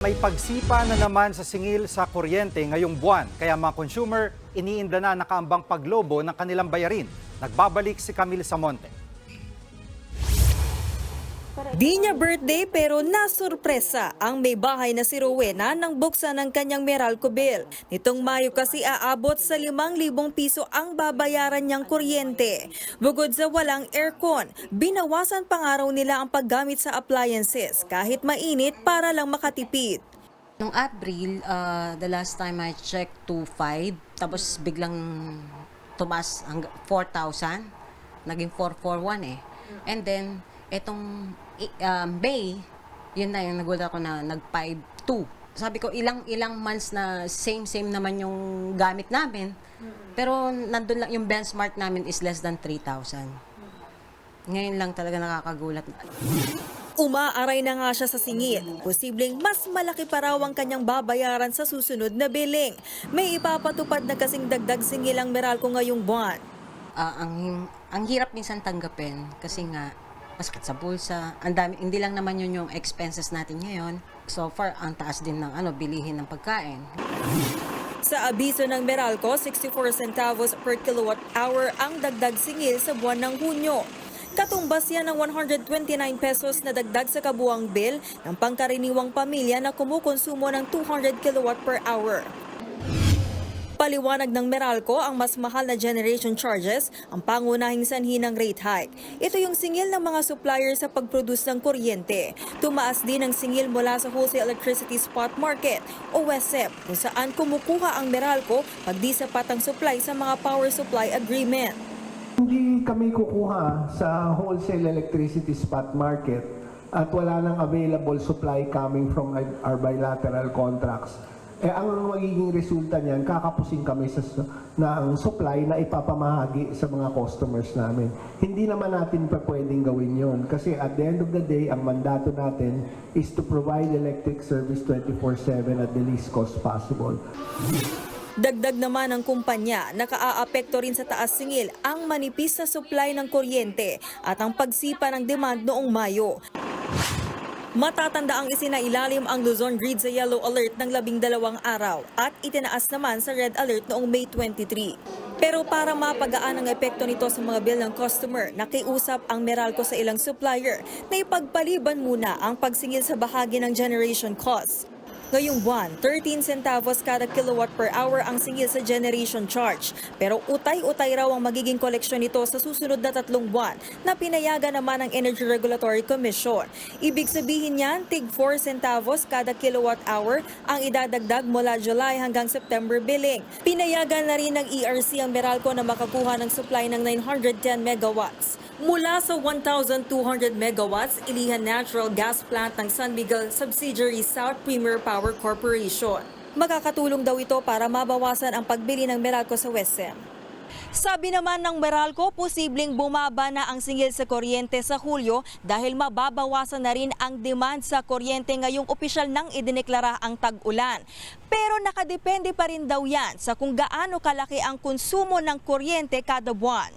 May pagsipa na naman sa singil sa kuryente ngayong buwan, kaya mga consumer iniinda na nakaambang paglobo ng kanilang bayarin. Nagbabalik si Camille Samonte. Di niya birthday pero nasurpresa ang may bahay na si Rowena nang buksan ng kanyang Meralco bill. Nitong Mayo kasi aabot sa 5,000 piso ang babayaran niyang kuryente. Bukod sa walang aircon, binawasan pang araw nila ang paggamit sa appliances kahit mainit para lang makatipid. Nung April, uh, the last time I checked to 5, tapos biglang tumas hanggang 4,000. Naging 441 eh. And then, etong i- um, May, yun na yung nagulat ako na nag 5.2. Sabi ko, ilang ilang months na same-same naman yung gamit namin. Pero nandun lang, yung benchmark namin is less than 3,000. Ngayon lang talaga nakakagulat. Umaaray na nga siya sa singil. Posibleng mas malaki pa raw ang kanyang babayaran sa susunod na billing. May ipapatupad na kasing dagdag singil ang Meralco ngayong buwan. Ah, ang ang hirap minsan tanggapin kasi nga masakit sa bulsa. Ang dami hindi lang naman yun yung expenses natin ngayon. So far ang taas din ng ano bilihin ng pagkain. Sa abiso ng Meralco, 64 centavos per kilowatt hour ang dagdag singil sa buwan ng Hunyo. Katumbas yan ng 129 pesos na dagdag sa kabuang bill ng pangkaraniwang pamilya na kumukonsumo ng 200 kilowatt per hour. Paliwanag ng Meralco ang mas mahal na generation charges ang pangunahing sanhi ng rate hike. Ito yung singil ng mga supplier sa pag-produce ng kuryente. Tumaas din ang singil mula sa Wholesale Electricity Spot Market o WESEP kung saan kumukuha ang Meralco pag di sapat ang supply sa mga power supply agreement. Hindi kami kukuha sa wholesale electricity spot market at wala nang available supply coming from our bilateral contracts. Eh, ang magiging resulta niyan, kakapusin kami sa ang supply na ipapamahagi sa mga customers namin. Hindi naman natin pa pwedeng gawin yon kasi at the end of the day, ang mandato natin is to provide electric service 24-7 at the least cost possible. Dagdag naman ng kumpanya, nakaaapekto rin sa taas singil ang manipis na supply ng kuryente at ang pagsipa ng demand noong Mayo. Matatanda ang isinailalim ang Luzon Grid sa yellow alert ng labing dalawang araw at itinaas naman sa red alert noong May 23. Pero para mapagaan ang epekto nito sa mga bill ng customer, nakiusap ang Meralco sa ilang supplier na ipagpaliban muna ang pagsingil sa bahagi ng generation cost. Ngayong buwan, 13 centavos kada kilowatt per hour ang singil sa generation charge. Pero utay-utay raw ang magiging koleksyon nito sa susunod na tatlong buwan na pinayagan naman ng Energy Regulatory Commission. Ibig sabihin niyan, tig 4 centavos kada kilowatt hour ang idadagdag mula July hanggang September billing. Pinayagan na rin ng ERC ang Meralco na makakuha ng supply ng 910 megawatts. Mula sa 1,200 megawatts, Ilihan Natural Gas Plant ng San Miguel subsidiary South Premier Power Corporation. Makakatulong daw ito para mabawasan ang pagbili ng Meralco sa Wesem. Sabi naman ng Meralco, posibleng bumaba na ang singil sa kuryente sa Hulyo dahil mababawasan na rin ang demand sa kuryente ngayong opisyal nang idineklara ang tag-ulan. Pero nakadepende pa rin daw yan sa kung gaano kalaki ang konsumo ng kuryente kada buwan.